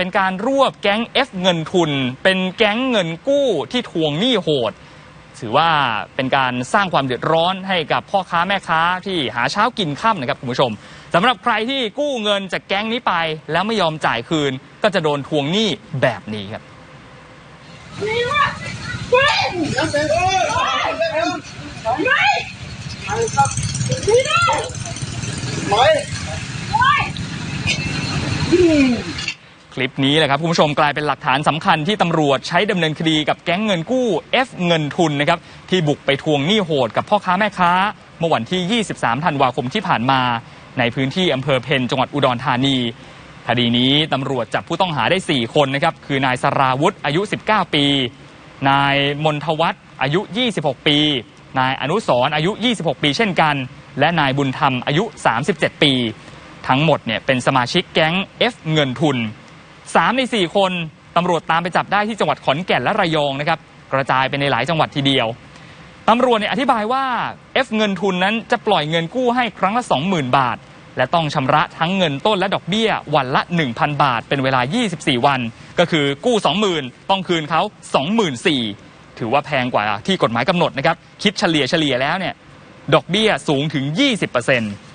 เป็นการรวบแก๊ง F เงินทุน เป็นแก๊งเงินกู้ที่ทวงหนี้โหด ถือว่าเป็นการสร้างความเดือดร้อนให้กับพ่อค้าแม่ค้าที่หาเช้ากินค่ำนะครับคุณผู้ชมสำหรับใครที่กู้เงินจากแก๊งนี้ไปแล้วไม่ยอมจ่ายคืน ก็จะโดนทวงหนี้แบบนี้ครับไม่ คลิปนี้แหละครับคุณผู้ชมกลายเป็นหลักฐานสำคัญที่ตำรวจใช้ดำเนินคดีกับแก๊งเงินกู้ F เงินทุนนะครับที่บุกไปทวงหนี้โหดกับพ่อค้าแม่ค้า เมื่อวันที่ 23 ธันวาคมที่ผ่านมา ในพื้นที่อำเภอเพนจังหวัดอุดรธานีคดีนี้ตำรวจจับผู้ต้องหาได้ 4 คนนะครับคือนายสราวุธอายุ 19 ปี นายมนทวัฒน์อายุ 26 ปี นายอนุสร์อายุ 26 ปี เช่นกัน และนายบุญธรรมอายุ 37 ปี ทั้งหมดเนี่ยเป็นสมาชิกแก๊ง F เงินทุน 3 ใน 4 คนตำรวจตามไปจับได้ที่จังหวัดขอนแก่นและระยองนะครับกระจายไปในหลายจังหวัดทีเดียวตำรวจเนี่ยอธิบายว่า F เงินทุนนั้นจะปล่อยเงินกู้ให้ครั้งละ 20,000 บาท และต้องชำระทั้งเงินต้นและดอกเบี้ยวันละ 1,000 บาท เป็นเวลา 24 วัน ก็คือกู้ 20,000 ต้องคืนเขา24,000 ถือว่าแพงกว่าที่กฎหมายกำหนดนะครับ คิดเฉลี่ยเฉลี่ยแล้วเนี่ยดอกเบี้ยสูงถึง 20%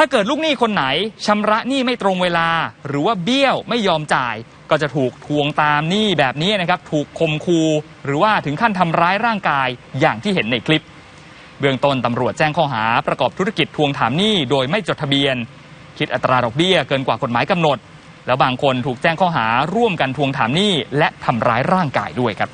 ถ้าเกิดลูกหนี้คนไหนชำระหนี้ไม่ตรงเวลา หรือว่าเบี้ยวไม่ยอมจ่าย ก็จะถูกทวงตามหนี้แบบนี้นะครับถูกคมคูหรือว่าถึงขั้นทำร้ายร่างกายอย่างที่เห็นในคลิป เบื้องต้นตำรวจแจ้งข้อหาประกอบธุรกิจทวงถามหนี้โดยไม่จดทะเบียน คิดอัตราดอกเบี้ยเกินกว่ากฎหมายกำหนด แล้วบางคนถูกแจ้งข้อหาร่วมกันทวงถามหนี้และทำร้ายร่างกายด้วยครับ